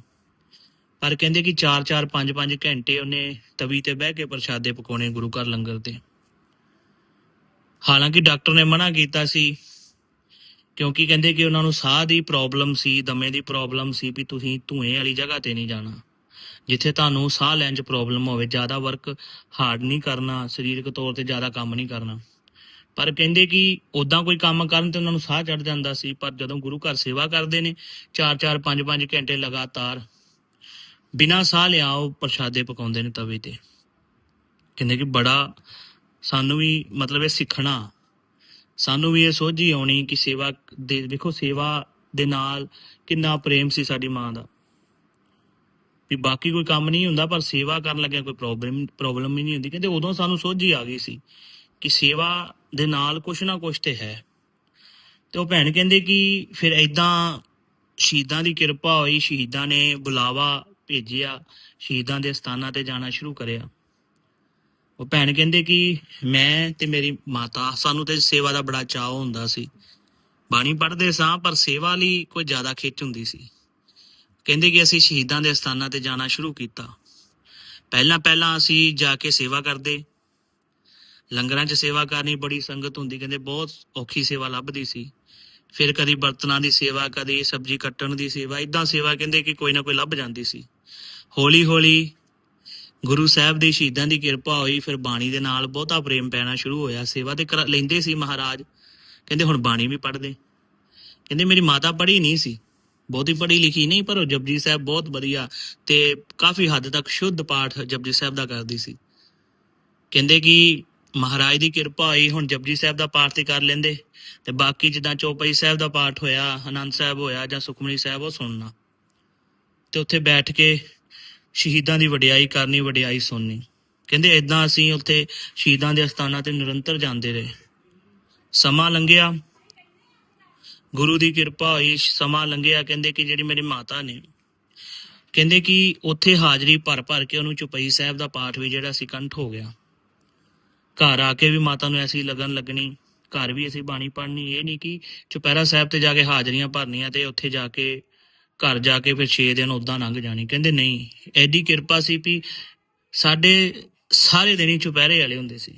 ਪਰ ਕਹਿੰਦੇ ਕਿ 4-4 5-5 ਘੰਟੇ ਉਹਨੇ ਤਵੀ ਤੇ ਬਹਿ ਕੇ ਪ੍ਰਸ਼ਾਦੇ ਪਕਾਉਣੇ ਗੁਰੂ ਘਰ ਲੰਗਰ ਤੇ। ਹਾਲਾਂਕਿ ਡਾਕਟਰ ਨੇ ਮਨਾ ਕੀਤਾ ਸੀ, ਕਿਉਂਕਿ ਕਹਿੰਦੇ ਕਿ ਉਹਨਾਂ ਨੂੰ ਸਾਹ ਦੀ ਪ੍ਰੋਬਲਮ ਸੀ, ਦਮੇ ਦੀ ਪ੍ਰੋਬਲਮ ਸੀ ਵੀ ਤੁਸੀਂ ਧੂਏ ਵਾਲੀ ਜਗ੍ਹਾ ਤੇ ਨਹੀਂ ਜਾਣਾ। ਜਿੱਥੇ ਤੁਹਾਨੂੰ ਸਾਹ ਲੈਣ 'ਚ ਪ੍ਰੋਬਲਮ ਹੋਵੇ, ਜ਼ਿਆਦਾ ਵਰਕ ਹਾਰਡ ਨਹੀਂ ਕਰਨਾ, ਸਰੀਰਕ ਤੌਰ ਤੇ ਜ਼ਿਆਦਾ ਕੰਮ ਨਹੀਂ ਕਰਨਾ। ਪਰ ਕਹਿੰਦੇ ਕਿ ਉਦਾਂ ਕੋਈ ਕੰਮ ਕਰਨ ਤੇ ਉਹਨਾਂ ਨੂੰ ਸਾਹ ਚੜ ਜਾਂਦਾ ਸੀ, ਪਰ ਜਦੋਂ ਗੁਰੂ ਘਰ ਸੇਵਾ ਕਰਦੇ ਨੇ 4-4 5-5 ਘੰਟੇ ਲਗਾਤਾਰ ਬਿਨਾਂ ਸਾਹ ਲਿਆ ਉਹ ਪ੍ਰਸ਼ਾਦੇ ਪਕਾਉਂਦੇ ਨੇ ਤਵੇ ਤੇ। ਕਹਿੰਦੇ ਕਿ ਬੜਾ ਸਾਨੂੰ ਵੀ ਮਤਲਬ ਇਹ ਸਿੱਖਣਾ, ਸਾਨੂੰ ਵੀ ਇਹ ਸੋਝੀ ਆਉਣੀ ਕਿ ਸੇਵਾ ਦੇ, ਦੇਖੋ ਸੇਵਾ ਦੇ ਨਾਲ ਕਿੰਨਾ ਪ੍ਰੇਮ ਸੀ ਸਾਡੀ ਮਾਂ ਦਾ। ਵੀ ਬਾਕੀ ਕੋਈ ਕੰਮ ਨਹੀਂ ਹੁੰਦਾ, ਪਰ ਸੇਵਾ ਕਰਨ ਲੱਗਿਆ ਕੋਈ ਪ੍ਰੋਬਲਮ ਪ੍ਰੋਬਲਮ ਹੀ ਨਹੀਂ ਹੁੰਦੀ। ਕਹਿੰਦੇ ਉਦੋਂ ਸਾਨੂੰ ਸੋਝੀ ਆ ਗਈ ਸੀ ਕਿ ਸੇਵਾ ਦੇ ਨਾਲ ਕੁਛ ਨਾ ਕੁਛ ਤੇ ਹੈ। ਤੇ ਉਹ ਭੈਣ ਕਹਿੰਦੇ ਕਿ ਫਿਰ ਐਦਾਂ ਸ਼ਹੀਦਾਂ ਦੀ ਕਿਰਪਾ ਹੋਈ, ਸ਼ਹੀਦਾਂ ਨੇ ਬੁਲਾਵਾ ਭੇਜਿਆ, ਸ਼ਹੀਦਾਂ ਦੇ ਸਥਾਨਾਂ ਤੇ ਜਾਣਾ ਸ਼ੁਰੂ ਕਰਿਆ। ਉਹ ਭੈਣ ਕਹਿੰਦੇ ਕਿ ਮੈਂ ਤੇ ਮੇਰੀ ਮਾਤਾ ਸਾਨੂੰ ਤੇ ਸੇਵਾ ਦਾ ਬੜਾ ਚਾਅ ਹੁੰਦਾ ਸੀ। ਬਾਣੀ ਪੜ੍ਹਦੇ ਸਾਂ, ਪਰ ਸੇਵਾ ਲਈ ਕੋਈ ਜ਼ਿਆਦਾ ਖਿੱਚ ਹੁੰਦੀ ਸੀ। ਕਹਿੰਦੇ ਕਿ ਅਸੀਂ ਸ਼ਹੀਦਾਂ ਦੇ ਸਥਾਨਾਂ ਤੇ ਜਾਣਾ ਸ਼ੁਰੂ ਕੀਤਾ। ਪਹਿਲਾਂ ਪਹਿਲਾਂ ਅਸੀਂ ਜਾ ਕੇ ਸੇਵਾ ਕਰਦੇ। ਲੰਗਰਾਂ 'ਚ ਸੇਵਾ ਕਰਨੀ ਬੜੀ ਸੰਗਤ ਹੁੰਦੀ, ਕਹਿੰਦੇ ਬਹੁਤ ਔਖੀ ਸੇਵਾ ਲੱਭਦੀ ਸੀ। ਫਿਰ ਕਦੀ ਬਰਤਨਾਂ ਦੀ ਸੇਵਾ, ਕਦੀ ਸਬਜ਼ੀ ਕੱਟਣ ਦੀ ਸੇਵਾ ਇਦਾਂ ਸੇਵਾ ਕਹਿੰਦੇ ਕਿ ਕੋਈ ਨਾ ਕੋਈ ਲੱਭ ਜਾਂਦੀ ਸੀ। ਹੌਲੀ ਹੌਲੀ ਗੁਰੂ ਸਾਹਿਬ ਦੇ ਸ਼ਹੀਦਾਂ ਦੀ ਕਿਰਪਾ ਹੋਈ, ਫਿਰ ਬਾਣੀ ਦੇ ਨਾਲ ਬਹੁਤਾ ਪ੍ਰੇਮ ਪੈਣਾ ਸ਼ੁਰੂ ਹੋਇਆ। ਸੇਵਾ ਤੇ ਕਰਾ- ਲੈਂਦੇ ਸੀ ਮਹਾਰਾਜ, ਕਹਿੰਦੇ ਹੁਣ ਬਾਣੀ ਵੀ ਪੜ੍ਹਦੇ। ਕਹਿੰਦੇ ਮੇਰੀ ਮਾਤਾ ਪੜ੍ਹੀ ਨਹੀਂ ਸੀ, ਬਹੁਤੀ ਪੜ੍ਹੀ ਲਿਖੀ ਨਹੀਂ, ਪਰ ਉਹ ਜਪਜੀ ਸਾਹਿਬ ਬਹੁਤ ਵਧੀਆ ਤੇ ਕਾਫੀ ਹੱਦ ਤੱਕ ਸ਼ੁੱਧ ਪਾਠ ਜਪਜੀ ਸਾਹਿਬ ਦਾ ਕਰਦੀ ਸੀ। ਕਹਿੰਦੇ ਕਿ ਮਹਾਰਾਜ ਦੀ ਕਿਰਪਾ ਹੋਈ, ਹੁਣ ਜਪਜੀ ਸਾਹਿਬ ਦਾ ਪਾਠ ਤੇ ਕਰ ਲੈਂਦੇ। ਤੇ ਬਾਕੀ ਜਿੱਦਾਂ ਚੌਪਈ ਸਾਹਿਬ ਦਾ ਪਾਠ ਹੋਇਆ ਆਨੰਦ ਸਾਹਿਬ ਹੋਇਆ ਜਾਂ ਸੁਖਮਨੀ ਸਾਹਿਬ, ਉਹ ਸੁਣਨਾ। ਤੇ ਉੱਥੇ ਬੈਠ ਕੇ ਸ਼ਹੀਦਾਂ ਦੀ ਵਡਿਆਈ ਕਰਨੀ, ਵਡਿਆਈ ਸੁਣਨੀ। ਕਹਿੰਦੇ ਇਦਾਂ ਅਸੀਂ ਉੱਥੇ ਸ਼ਹੀਦਾਂ ਦੇ ਅਸਥਾਨਾਂ ਤੇ ਨਿਰੰਤਰ ਜਾਂਦੇ ਰਹੇ। ਸਮਾਂ ਲੰਘਿਆ। ਗੁਰੂ ਦੀ ਕਿਰਪਾ ਹੋਈ, ਸਮਾਂ ਲੰਘਿਆ। ਕਹਿੰਦੇ ਕਿ ਜਿਹੜੀ ਮੇਰੀ ਮਾਤਾ ਨੇ, ਕਹਿੰਦੇ ਕਿ ਉੱਥੇ ਹਾਜ਼ਰੀ ਭਰ ਭਰ ਕੇ ਉਹਨੂੰ ਚੁਪਈ ਸਾਹਿਬ ਦਾ ਪਾਠ ਵੀ ਜਿਹੜਾ ਸੀ, ਕੰਠ ਹੋ ਗਿਆ। ਘਰ ਆ ਕੇ ਵੀ ਮਾਤਾ ਨੂੰ ਐਸੀ ਲੱਗਣ ਲੱਗਣੀ, ਘਰ ਵੀ ਅਸੀਂ ਬਾਣੀ ਪੜ੍ਹਨੀ, ਇਹ ਨਹੀਂ ਕਿ ਚੁਪਹਿਰਾ ਸਾਹਿਬ ਤੇ ਜਾ ਕੇ ਹਾਜ਼ਰੀਆਂ ਭਰਨੀਆਂ ਤੇ ਉੱਥੇ ਜਾ ਕੇ ਘਰ ਜਾ ਕੇ ਫਿਰ 6 ਦਿਨ ਉਦਾਂ ਲੰਘ ਜਾਣੀ। ਕਹਿੰਦੇ ਨਹੀਂ, ਐਡੀ ਕਿਰਪਾ ਸੀ ਵੀ ਸਾਡੇ ਸਾਰੇ ਦਿਨ ਹੀ ਚੁਪਹਿਰੇ ਵਾਲੇ ਹੁੰਦੇ ਸੀ।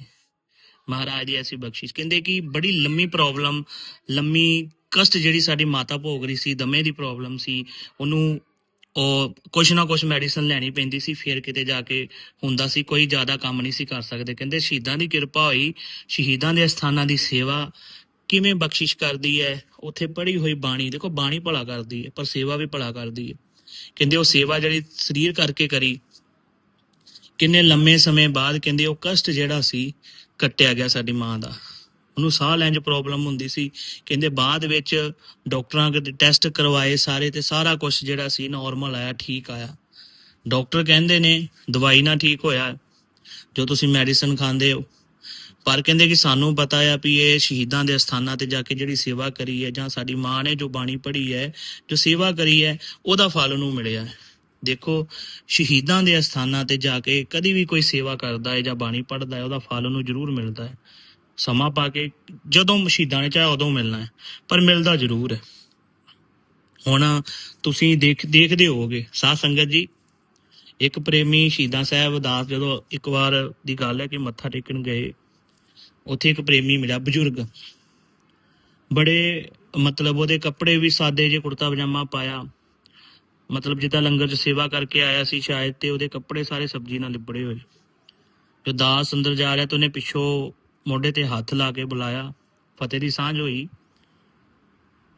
ਮਹਾਰਾਜ ਦੀ ਐਸੀ ਬਖਸ਼ਿਸ਼। ਕਹਿੰਦੇ ਕਿ ਬੜੀ ਲੰਮੀ ਪ੍ਰੋਬਲਮ ਲੰਮੀ ਕਸ਼ਟ ਜਿਹੜੀ ਸਾਡੀ ਮਾਤਾ ਭੋਗ ਰਹੀ ਸੀ, ਦਮੇ ਦੀ ਪ੍ਰੋਬਲਮ ਸੀ, ਉਹਨੂੰ ਉਹ ਕੁਛ ਨਾ ਕੁਛ ਮੈਡੀਸਨ ਲੈਣੀ ਪੈਂਦੀ ਸੀ, ਫਿਰ ਕਿਤੇ ਜਾ ਕੇ ਹੁੰਦਾ ਸੀ, ਕੋਈ ਜ਼ਿਆਦਾ ਕੰਮ ਨਹੀਂ ਸੀ ਕਰ ਸਕਦੇ। ਕਹਿੰਦੇ ਸ਼ਹੀਦਾਂ ਦੀ ਕਿਰਪਾ ਹੋਈ, ਸ਼ਹੀਦਾਂ ਦੇ ਅਸਥਾਨਾਂ ਦੀ ਸੇਵਾ ਕਿਵੇਂ ਬਖਸ਼ਿਸ਼ ਕਰਦੀ ਹੈ ਉੱਥੇ ਪੜੀ ਹੋਈ ਬਾਣੀ, ਦੇਖੋ ਬਾਣੀ ਭਲਾ ਕਰਦੀ ਹੈ ਪਰ ਸੇਵਾ ਵੀ ਭਲਾ ਕਰਦੀ ਹੈ ਕਹਿੰਦੇ ਉਹ ਸੇਵਾ ਜਿਹੜੀ ਸਰੀਰ ਕਰਕੇ ਕਰੀ, ਕਿੰਨੇ ਲੰਮੇ ਸਮੇਂ ਬਾਅਦ ਕਹਿੰਦੇ ਉਹ ਕਸ਼ਟ ਜਿਹੜਾ ਸੀ, ਕੱਟਿਆ ਗਿਆ ਸਾਡੀ ਮਾਂ ਦਾ। ਉਹਨੂੰ ਸਾਹ ਲੈਣ 'ਚ ਪ੍ਰੋਬਲਮ ਹੁੰਦੀ ਸੀ। ਕਹਿੰਦੇ ਬਾਅਦ ਵਿੱਚ ਡਾਕਟਰਾਂ ਦੇ ਟੈਸਟ ਕਰਵਾਏ ਸਾਰੇ ਤੇ ਸਾਰਾ ਕੁਝ ਜਿਹੜਾ ਸੀ ਨਾਰਮਲ ਆਇਆ, ਠੀਕ ਆਇਆ। ਡਾਕਟਰ ਕਹਿੰਦੇ ਨੇ ਦਵਾਈ ਨਾਲ ਠੀਕ ਹੋਇਆ, ਜੋ ਤੁਸੀਂ ਮੈਡੀਸਨ ਖਾਂਦੇ ਹੋ। ਪਰ ਕਹਿੰਦੇ ਕਿ ਸਾਨੂੰ ਪਤਾ ਆ ਵੀ ਇਹ ਸ਼ਹੀਦਾਂ ਦੇ ਅਸਥਾਨਾਂ ਤੇ ਜਾ ਕੇ ਜਿਹੜੀ ਸੇਵਾ ਕਰੀ ਹੈ ਜਾਂ ਸਾਡੀ ਮਾਂ ਨੇ ਜੋ ਬਾਣੀ ਪੜ੍ਹੀ ਹੈ, ਜੋ ਸੇਵਾ ਕਰੀ ਹੈ, ਉਹਦਾ ਫਲ ਉਹਨੂੰ ਮਿਲਿਆ। ਦੇਖੋ, ਸ਼ਹੀਦਾਂ ਦੇ ਅਸਥਾਨਾਂ ਤੇ ਜਾ ਕੇ ਕਦੀ ਵੀ ਕੋਈ ਸੇਵਾ ਕਰਦਾ ਹੈ ਜਾਂ ਬਾਣੀ ਪੜ੍ਹਦਾ ਹੈ, ਉਹਦਾ ਫਲ ਉਹਨੂੰ ਜ਼ਰੂਰ ਮਿਲਦਾ ਹੈ। ਸਮਾਂ ਪਾ ਕੇ ਜਦੋਂ ਸ਼ਹੀਦਾਂ ਨੇ ਚਾਹੇ ਉਦੋਂ ਮਿਲਣਾ ਹੈ, ਪਰ ਮਿਲਦਾ ਜ਼ਰੂਰ ਹੈ। ਹੁਣ ਤੁਸੀਂ ਦੇਖ, ਦੇਖਦੇ ਹੋਵੋਗੇ, ਸਾਧ ਸੰਗਤ ਜੀ, ਇੱਕ ਪ੍ਰੇਮੀ ਸ਼ਹੀਦਾਂ ਸਾਹਿਬ ਦਾਸ ਜਦੋਂ ਇੱਕ ਵਾਰ ਦੀ ਗੱਲ ਹੈ ਕਿ ਮੱਥਾ ਟੇਕਣ ਗਏ, ਉੱਥੇ ਇੱਕ ਪ੍ਰੇਮੀ ਮਿਲਿਆ, ਬਜ਼ੁਰਗ। ਬੜੇ ਮਤਲਬ ਉਹਦੇ ਕੱਪੜੇ ਵੀ ਸਾਦੇ ਜੇ ਕੁੜਤਾ ਪਜਾਮਾ ਪਾਇਆ। ਮਤਲਬ ਜਿੱਦਾਂ ਲੰਗਰ 'ਚ ਸੇਵਾ ਕਰਕੇ ਆਇਆ ਸੀ ਸ਼ਾਇਦ ਤੇ ਉਹਦੇ ਕੱਪੜੇ ਸਾਰੇ ਸਬਜ਼ੀ ਨਾਲ ਲਿਬੜੇ ਹੋਏ। ਜੋ ਦਾਸ ਅੰਦਰ ਜਾ ਰਿਹਾ ਤੇ ਉਹਨੇ ਪਿੱਛੋਂ ਮੋਢੇ ਤੇ ਹੱਥ ਲਾ ਕੇ ਬੁਲਾਇਆ, ਫਤਿਹ ਦੀ ਸਾਂਝ ਹੋਈ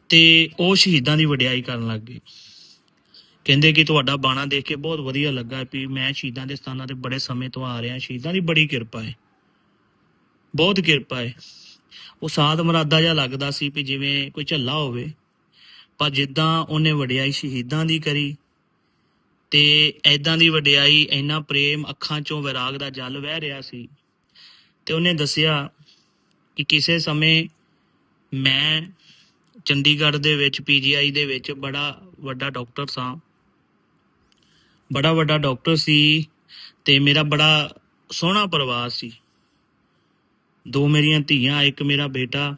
ਤੇ ਉਹ ਸ਼ਹੀਦਾਂ ਦੀ ਵਡਿਆਈ ਕਰਨ ਲੱਗ ਗਏ। ਕਹਿੰਦੇ ਕਿ ਤੁਹਾਡਾ ਬਾਣਾ ਦੇਖ ਕੇ ਬਹੁਤ ਵਧੀਆ ਲੱਗਾ ਵੀ ਮੈਂ ਸ਼ਹੀਦਾਂ ਦੇ ਸਥਾਨਾਂ ਤੇ ਬੜੇ ਸਮੇਂ ਤੋਂ ਆ ਰਿਹਾ, ਸ਼ਹੀਦਾਂ ਦੀ ਬੜੀ ਕਿਰਪਾ ਹੈ। ਬਹੁਤ ਕਿਰਪਾ ਹੈ। ਉਹ ਸਾਧ ਮਰਾਦਾ ਜਿਹਾ ਲੱਗਦਾ ਸੀ ਵੀ ਜਿਵੇਂ ਕੋਈ ਝੱਲਾ ਹੋਵੇ, ਪਰ ਜਿੱਦਾਂ ਉਹਨੇ ਵਡਿਆਈ ਸ਼ਹੀਦਾਂ ਦੀ ਕਰੀ ਤੇ ਐਦਾਂ ਦੀ ਵਡਿਆਈ, ਇੰਨਾ ਪ੍ਰੇਮ ਅੱਖਾਂ ਚੋਂ ਵਿਰਾਗ ਦਾ ਜਲ ਵਹਿ ਰਿਹਾ ਸੀ। ਤੇ ਉਹਨੇ ਦੱਸਿਆ ਕਿ ਕਿਸੇ ਸਮੇਂ ਮੈਂ ਚੰਡੀਗੜ੍ਹ ਦੇ ਵਿੱਚ ਪੀਜੀਆਈ ਦੇ ਵਿੱਚ ਬੜਾ ਵੱਡਾ ਡਾਕਟਰ ਸਾਂ। ਬੜਾ ਵੱਡਾ ਡਾਕਟਰ ਸੀ ਤੇ ਮੇਰਾ ਬੜਾ ਸੋਹਣਾ ਪਰਿਵਾਰ ਸੀ। ਦੋ ਮੇਰੀਆਂ ਧੀਆਂ, ਇੱਕ ਮੇਰਾ ਬੇਟਾ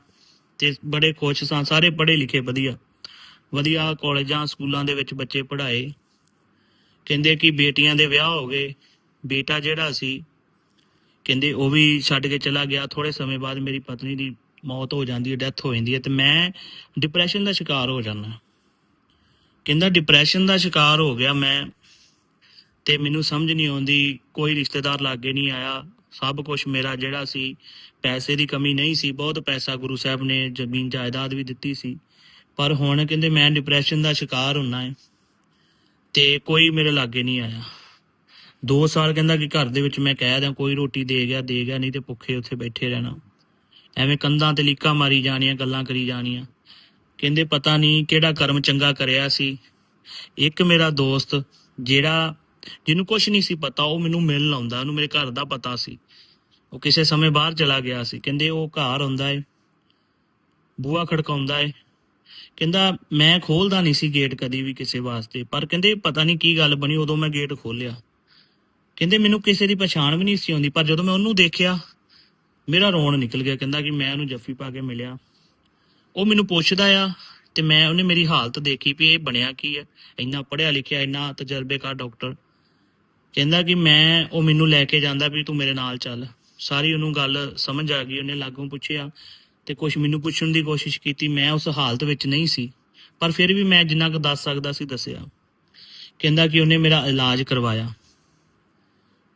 ਤੇ ਬੜੇ ਖੁਸ਼ ਸਾਂ, ਸਾਰੇ ਪੜ੍ਹੇ ਲਿਖੇ, ਵਧੀਆ। ਵਧੀਆ ਕਾਲਜਾਂ, ਸਕੂਲਾਂ ਦੇ ਵਿੱਚ ਬੱਚੇ ਪੜ੍ਹਾਏ। ਕਹਿੰਦੇ ਕਿ ਬੇਟੀਆਂ ਦੇ ਵਿਆਹ ਹੋ ਗਏ। ਬੇਟਾ ਜਿਹੜਾ ਸੀ ਕਹਿੰਦੇ ਉਹ ਵੀ ਛੱਡ ਕੇ ਚਲਾ ਗਿਆ। ਥੋੜੇ ਸਮੇਂ ਬਾਅਦ ਮੇਰੀ ਪਤਨੀ ਦੀ ਮੌਤ ਹੋ ਜਾਂਦੀ ਹੈ, ਡੈਥ ਹੋ ਜਾਂਦੀ ਹੈ ਤੇ ਮੈਂ ਡਿਪਰੈਸ਼ਨ ਦਾ ਸ਼ਿਕਾਰ ਹੋ ਜਾਂਦਾ ਕਹਿੰਦਾ ਡਿਪਰੈਸ਼ਨ ਦਾ ਸ਼ਿਕਾਰ ਹੋ ਗਿਆ ਮੈਂ ਤੇ ਮੈਨੂੰ ਸਮਝ ਨਹੀਂ ਆਉਂਦੀ, ਕੋਈ ਰਿਸ਼ਤੇਦਾਰ ਲਾਗੇ ਨਹੀਂ ਆਇਆ। ਸਭ ਕੁਝ ਮੇਰਾ ਜਿਹੜਾ ਸੀ, ਪੈਸੇ ਦੀ ਕਮੀ ਨਹੀਂ ਸੀ, ਬਹੁਤ ਪੈਸਾ ਗੁਰੂ ਸਾਹਿਬ ਨੇ ਜ਼ਮੀਨ ਜਾਇਦਾਦ ਵੀ ਦਿੱਤੀ ਸੀ। ਪਰ ਹੁਣ ਕਹਿੰਦੇ ਮੈਂ ਡਿਪਰੈਸ਼ਨ ਦਾ ਸ਼ਿਕਾਰ ਹੁੰਨਾ ਹੈ ਤੇ ਕੋਈ ਮੇਰੇ ਲਾਗੇ ਨਹੀਂ ਆਇਆ। 2 ਸਾਲ ਕਹਿੰਦਾ ਕਿ ਘਰ ਦੇ ਵਿੱਚ ਮੈਂ ਕਹਿ ਦਿਆਂ, ਕੋਈ ਰੋਟੀ ਦੇ ਗਿਆ ਦੇ ਗਿਆ, ਨਹੀਂ ਤੇ ਭੁੱਖੇ ਉੱਥੇ ਬੈਠੇ ਰਹਿਣਾ। ਐਵੇਂ ਕੰਧਾਂ ਤੇ ਲੀਕਾਂ ਮਾਰੀ ਜਾਣੀਆਂ, ਗੱਲਾਂ ਕਰੀ ਜਾਣੀਆਂ। ਕਹਿੰਦੇ ਪਤਾ ਨਹੀਂ ਕਿਹੜਾ ਕਰਮ ਚੰਗਾ ਕਰਿਆ ਸੀ। ਇੱਕ ਮੇਰਾ ਦੋਸਤ ਜਿਹੜਾ ਜਿਹਨੂੰ ਕੁਝ ਨਹੀਂ ਸੀ ਪਤਾ, ਉਹ ਮੈਨੂੰ ਮਿਲ ਆਉਂਦਾ, ਉਹਨੂੰ ਮੇਰੇ ਘਰ ਦਾ ਪਤਾ ਸੀ। ਉਹ ਕਿਸੇ ਸਮੇਂ ਬਾਹਰ ਚਲਾ ਗਿਆ ਸੀ। ਕਹਿੰਦੇ ਉਹ ਘਰ ਆਉਂਦਾ ਏ ਬੂਆ ਖੜਕਾਉਂਦਾ ਏ। ਕਹਿੰਦਾ ਮੈਂ ਖੋਲਦਾ ਨਹੀਂ ਸੀ ਗੇਟ ਕਦੀ ਵੀ ਕਿਸੇ ਵਾਸਤੇ, ਪਰ ਕਹਿੰਦੇ ਪਤਾ ਨਹੀਂ ਕੀ ਗੱਲ ਬਣੀ, ਉਦੋਂ ਮੈਂ ਗੇਟ ਖੋਲਿਆ ਕਹਿੰਦੇ ਮੈਨੂੰ ਕਿਸੇ ਦੀ ਪਛਾਣ ਵੀ ਨਹੀਂ ਸੀ ਆਉਂਦੀ, ਪਰ ਜਦੋਂ ਮੈਂ ਉਹਨੂੰ ਦੇਖਿਆ, ਮੇਰਾ ਰੋਣ ਨਿਕਲ ਗਿਆ, ਕਹਿੰਦਾ ਕਿ ਮੈਂ ਉਹਨੂੰ ਜੱਫੀ ਪਾ ਕੇ ਮਿਲਿਆ। ਉਹ ਮੈਨੂੰ ਪੁੱਛਦਾ ਆ, ਤੇ ਮੈਂ ਉਹਨੇ ਮੇਰੀ ਹਾਲਤ ਦੇਖੀ ਵੀ ਇਹ ਬਣਿਆ ਕੀ ਹੈ ਇੰਨਾ ਪੜ੍ਹਿਆ ਲਿਖਿਆ, ਇੰਨਾ ਤਜਰਬੇਕਾਰ ਡਾਕਟਰ। ਕਹਿੰਦਾ ਕਿ ਮੈਂ, ਉਹ ਮੈਨੂੰ ਲੈ ਕੇ ਜਾਂਦਾ ਵੀ ਤੂੰ ਮੇਰੇ ਨਾਲ ਚੱਲ। ਸਾਰੀ ਉਹਨੂੰ ਗੱਲ ਸਮਝ ਆ ਗਈ, ਉਹਨੇ ਲਾਗੋਂ ਪੁੱਛਿਆ, ਤੇ ਕੁਝ ਮੈਨੂੰ ਪੁੱਛਣ ਦੀ ਕੋਸ਼ਿਸ਼ ਕੀਤੀ, ਮੈਂ ਉਸ ਹਾਲਤ ਵਿੱਚ ਨਹੀਂ ਸੀ। ਪਰ ਫਿਰ ਵੀ ਮੈਂ ਜਿੰਨਾ ਕੁ ਦੱਸ ਸਕਦਾ ਸੀ, ਦੱਸਿਆ। ਕਹਿੰਦਾ ਕਿ ਉਹਨੇ ਮੇਰਾ ਇਲਾਜ ਕਰਵਾਇਆ।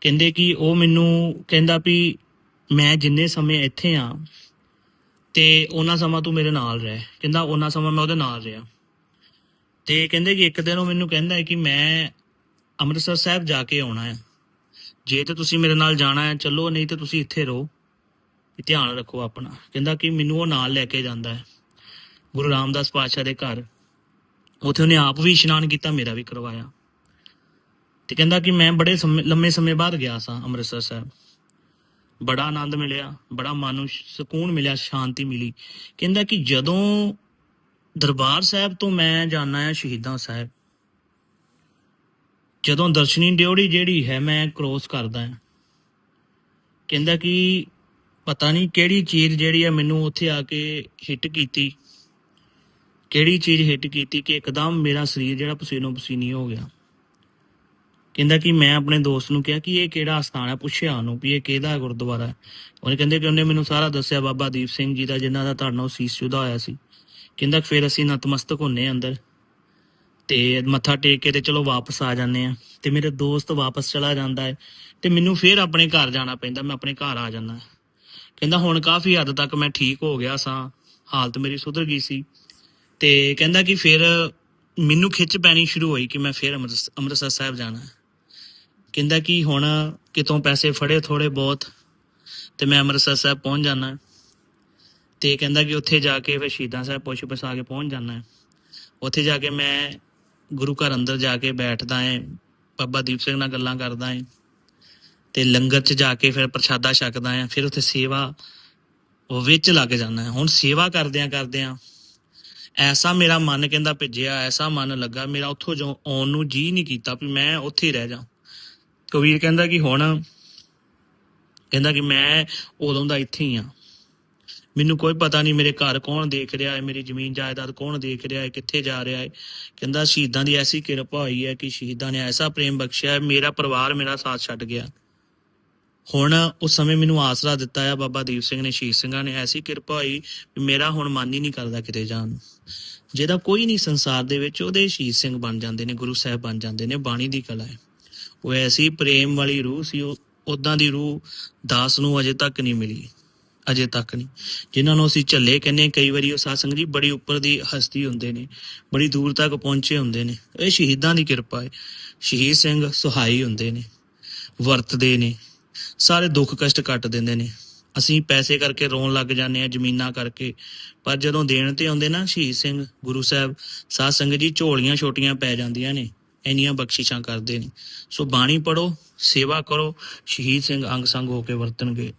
ਕਹਿੰਦੇ ਕਿ ਉਹ ਮੈਨੂੰ ਕਹਿੰਦਾ ਵੀ ਮੈਂ ਜਿੰਨੇ ਸਮੇਂ ਇੱਥੇ ਆ ਤੇ ਉਹਨਾਂ ਸਮਾਂ ਤੂੰ ਮੇਰੇ ਨਾਲ ਰਹਿ। ਕਹਿੰਦਾ ਉਹਨਾਂ ਸਮਾਂ ਮੈਂ ਉਹਦੇ ਨਾਲ ਰਿਹਾ। ਤੇ ਕਹਿੰਦੇ ਕਿ ਇੱਕ ਦਿਨ ਉਹ ਮੈਨੂੰ ਕਹਿੰਦਾ ਹੈ ਕਿ ਮੈਂ ਅੰਮ੍ਰਿਤਸਰ ਸਾਹਿਬ ਜਾ ਕੇ ਆਉਣਾ ਹੈ ਜੇ ਤੇ ਤੁਸੀਂ ਮੇਰੇ ਨਾਲ ਜਾਣਾ ਹੈ ਚੱਲੋ, ਨਹੀਂ ਤੇ ਤੁਸੀਂ ਇੱਥੇ ਰਹੋ। ਧਿਆਨ ਰੱਖੋ ਆਪਣਾ। ਕਹਿੰਦਾ ਕਿ ਮੈਨੂੰ ਉਹ ਨਾਲ ਲੈ ਕੇ ਜਾਂਦਾ ਹੈ। ਗੁਰੂ ਰਾਮਦਾਸ ਪਾਤਸ਼ਾਹ ਦੇ ਘਰ। ਉੱਥੇ ਉਹਨੇ ਆਪ ਵੀ ਇਸ਼ਨਾਨ ਕੀਤਾ, ਮੇਰਾ ਵੀ ਕਰਵਾਇਆ। ਤੇ ਕਹਿੰਦਾ ਕਿ ਮੈਂ ਬੜੇ ਸਮੇਂ- ਲੰਮੇ ਸਮੇਂ ਬਾਅਦ ਗਿਆ ਸਾਂ ਅੰਮ੍ਰਿਤਸਰ ਸਾਹਿਬ। ਬੜਾ ਆਨੰਦ ਮਿਲਿਆ, ਬੜਾ ਮਨ ਨੂੰ ਸਕੂਨ ਮਿਲਿਆ, ਸ਼ਾਂਤੀ ਮਿਲੀ। ਕਹਿੰਦਾ ਕਿ ਜਦੋਂ ਦਰਬਾਰ ਸਾਹਿਬ ਤੋਂ ਮੈਂ ਜਾਣਾ ਆ ਸ਼ਹੀਦਾਂ ਸਾਹਿਬ, ਜਦੋਂ ਦਰਸ਼ਨੀ ਡਿਉੜੀ ਜਿਹੜੀ ਹੈ ਮੈਂ ਕ੍ਰੋਸ ਕਰਦਾ ਹਾਂ ਕਹਿੰਦਾ ਕਿ ਪਤਾ ਨਹੀਂ ਕਿਹੜੀ ਚੀਜ਼ ਜਿਹੜੀ ਆ ਮੈਨੂੰ ਉੱਥੇ ਆ ਕੇ ਹਿੱਟ ਕੀਤੀ, ਕਿਹੜੀ ਚੀਜ਼ ਹਿੱਟ ਕੀਤੀ ਕਿ ਇੱਕਦਮ ਮੇਰਾ ਸਰੀਰ ਜਿਹੜਾ ਪਸੀਨੋ ਪਸੀਨੀ ਹੋ ਗਿਆ। ਕਹਿੰਦਾ ਕਿ ਮੈਂ ਆਪਣੇ ਦੋਸਤ ਨੂੰ ਕਿਹਾ ਕਿ ਇਹ ਕਿਹੜਾ ਅਸਥਾਨ ਹੈ? ਪੁੱਛਿਆ ਉਹਨੂੰ ਵੀ ਇਹ ਕਿਹਦਾ ਗੁਰਦੁਆਰਾ ਹੈ? ਉਹਨੇ ਕਹਿੰਦੇ ਕਿ ਉਹਨੇ ਮੈਨੂੰ ਸਾਰਾ ਦੱਸਿਆ ਬਾਬਾ ਦੀਪ ਸਿੰਘ ਜੀ ਦਾ, ਜਿਨ੍ਹਾਂ ਦਾ ਧਰਨਾ ਸੀਸ ਚੁਦਾ ਹੋਇਆ ਸੀ। ਕਹਿੰਦਾ ਫਿਰ ਅਸੀਂ ਨਤਮਸਤਕ ਹੁੰਨੇ ਆ ਅੰਦਰ ਤੇ ਮੱਥਾ ਟੇਕ ਕੇ ਤੇ ਚਲੋ ਵਾਪਸ ਆ ਜਾਂਦੇ ਆ ਤੇ ਮੇਰੇ ਦੋਸਤ ਵਾਪਸ ਚਲਾ ਜਾਂਦਾ ਹੈ ਤੇ ਮੈਨੂੰ ਫਿਰ ਆਪਣੇ ਘਰ ਜਾਣਾ ਪੈਂਦਾ, ਮੈਂ ਆਪਣੇ ਘਰ ਆ ਜਾਂਦਾ। ਕਹਿੰਦਾ ਹੁਣ ਕਾਫੀ ਹੱਦ ਤੱਕ ਮੈਂ ਠੀਕ ਹੋ ਗਿਆ ਸਾਂ, ਹਾਲਤ ਮੇਰੀ ਸੁਧਰ ਗਈ ਸੀ ਤੇ ਕਹਿੰਦਾ ਕਿ ਫਿਰ ਮੈਨੂੰ ਖਿੱਚ ਪੈਣੀ ਸ਼ੁਰੂ ਹੋਈ ਕਿ ਮੈਂ ਫਿਰ ਅੰਮ੍ਰਿਤਸ- ਅੰਮ੍ਰਿਤਸਰ ਸਾਹਿਬ ਜਾਣਾ ਹੈ। ਕਹਿੰਦਾ ਕਿ ਹੁਣ ਕਿਤੋਂ ਪੈਸੇ ਫੜੇ ਥੋੜੇ ਬਹੁਤ ਤੇ ਮੈਂ ਅੰਮ੍ਰਿਤਸਰ ਸਾਹਿਬ ਪਹੁੰਚ ਜਾਣਾ ਤੇ ਕਹਿੰਦਾ ਕਿ ਉੱਥੇ ਜਾ ਕੇ ਫਿਰ ਸ਼ਹੀਦਾਂ ਸਾਹਿਬ ਪੁੱਛ ਪਸਾ ਕੇ ਪਹੁੰਚ ਜਾਣਾ ਉੱਥੇ ਜਾ ਕੇ ਮੈਂ ਗੁਰੂ ਘਰ ਅੰਦਰ ਜਾ ਕੇ ਬੈਠਦਾ ਏ, ਬਾਬਾ ਦੀਪ ਸਿੰਘ ਨਾਲ ਗੱਲਾਂ ਕਰਦਾ ਏ। ਤੇ ਲੰਗਰ 'ਚ ਜਾ ਕੇ ਫਿਰ ਪ੍ਰਸ਼ਾਦਾ ਛਕਦਾ ਆਂ ਫਿਰ ਉੱਥੇ ਸੇਵਾ ਉਹ ਵਿੱਚ ਲੱਗ ਜਾਂਦਾ ਹੁਣ ਸੇਵਾ ਕਰਦਿਆਂ ਕਰਦਿਆਂ ਐਸਾ ਮੇਰਾ ਮਨ ਕਹਿੰਦਾ ਭਿੱਜਿਆ, ਐਸਾ ਮਨ ਲੱਗਾ, ਮੇਰਾ ਉੱਥੋਂ ਜੋ ਆਉਣ ਨੂੰ ਜੀ ਨਹੀਂ ਕੀਤਾ ਵੀ ਮੈਂ ਉੱਥੇ ਹੀ ਰਹਿ ਜਾ। ਕਬੀਰ ਕਹਿੰਦਾ ਕਿ ਹੁਣ ਕਹਿੰਦਾ ਕਿ ਮੈਂ ਉਦੋਂ ਦਾ ਇੱਥੇ ਹੀ ਆ। ਮੈਨੂੰ ਕੋਈ ਪਤਾ ਨਹੀਂ ਮੇਰੇ ਘਰ ਕੌਣ ਦੇਖ ਰਿਹਾ ਹੈ, ਮੇਰੀ ਜ਼ਮੀਨ ਜਾਇਦਾਦ ਕੌਣ ਦੇਖ ਰਿਹਾ ਹੈ, ਕਿੱਥੇ ਜਾ ਰਿਹਾ ਹੈ। ਕਹਿੰਦਾ ਸ਼ਹੀਦਾਂ ਦੀ ਐਸੀ ਕਿਰਪਾ ਹੋਈ ਹੈ ਕਿ ਸ਼ਹੀਦਾਂ ਨੇ ਐਸਾ ਪ੍ਰੇਮ ਬਖਸ਼ਿਆ ਮੇਰਾ ਪਰਿਵਾਰ ਮੇਰਾ ਸਾਥ ਛੱਡ ਗਿਆ। ਹੁਣ ਉਸ ਸਮੇਂ ਮੈਨੂੰ ਆਸਰਾ ਦਿੱਤਾ ਹੈ ਬਾਬਾ ਦੀਪ ਸਿੰਘ ਨੇ, ਸ਼ਹੀਦ ਸਿੰਘਾਂ ਨੇ ਐਸੀ ਕਿਰਪਾ ਹੋਈ ਮੇਰਾ ਹੁਣ ਮਨ ਹੀ ਨਹੀਂ ਕਰਦਾ ਕਿਤੇ ਜਾਣ ਜਿਹਦਾ ਕੋਈ ਨਹੀਂ ਸੰਸਾਰ ਦੇ ਵਿੱਚ ਉਹਦੇ ਸ਼ਹੀਦ ਸਿੰਘ ਬਣ ਜਾਂਦੇ ਨੇ, ਗੁਰੂ ਸਾਹਿਬ ਬਣ ਜਾਂਦੇ ਨੇ, ਬਾਣੀ ਦੀ ਕਲਾ ਹੈ। ਉਹ ਐਸੀ ਪ੍ਰੇਮ ਵਾਲੀ ਰੂਹ ਸੀ, ਉਹ ਉਦਾਂ ਦੀ ਰੂਹ ਦਾਸ ਨੂੰ ਅਜੇ ਤੱਕ ਨਹੀਂ ਮਿਲੀ, ਅਜੇ ਤੱਕ ਨਹੀਂ। ਜਿਨ੍ਹਾਂ ਨੂੰ ਅਸੀਂ ਝੱਲੇ ਕਹਿੰਦੇ ਕਈ ਵਾਰੀ ਉਹ ਸਾਧ ਜੀ ਬੜੀ ਉੱਪਰ ਦੀ ਹਸਤੀ ਹੁੰਦੇ ਨੇ, ਬੜੀ ਦੂਰ ਤੱਕ ਪਹੁੰਚੇ ਹੁੰਦੇ ਨੇ। ਇਹ ਸ਼ਹੀਦਾਂ ਦੀ ਕਿਰਪਾ ਹੈ ਸ਼ਹੀਦ ਸਿੰਘ ਸੁਹਾਈ ਹੁੰਦੇ ਨੇ, ਵਰਤਦੇ ਨੇ, ਸਾਰੇ ਦੁੱਖ ਕਸ਼ਟ ਕੱਟ ਦਿੰਦੇ ਨੇ। ਅਸੀਂ ਪੈਸੇ ਕਰਕੇ ਰੋਣ ਲੱਗ ਜਾਂਦੇ ਆ ਜ਼ਮੀਨਾਂ ਕਰਕੇ, ਪਰ ਜਦੋਂ ਦੇਣ ਤੇ ਆਉਂਦੇ ਨਾ ਸ਼ਹੀਦ ਸਿੰਘ, ਗੁਰੂ ਸਾਹਿਬ ਸਾਧ ਸੰਗਤ ਜੀ ਝੋਲੀਆਂ ਛੋਟੀਆਂ ਪੈ ਜਾਂਦੀਆਂ ਨੇ। ਇੰਨੀਆਂ ਬਖਸ਼ਿਸ਼ਾਂ ਕਰਦੇ ਨੇ। ਸੋ ਬਾਣੀ ਪੜੋ ਸੇਵਾ ਕਰੋ, ਸ਼ਹੀਦ ਸਿੰਘ ਅੰਗ ਸੰਗ ਹੋ ਕੇ ਵਰਤਣਗੇ।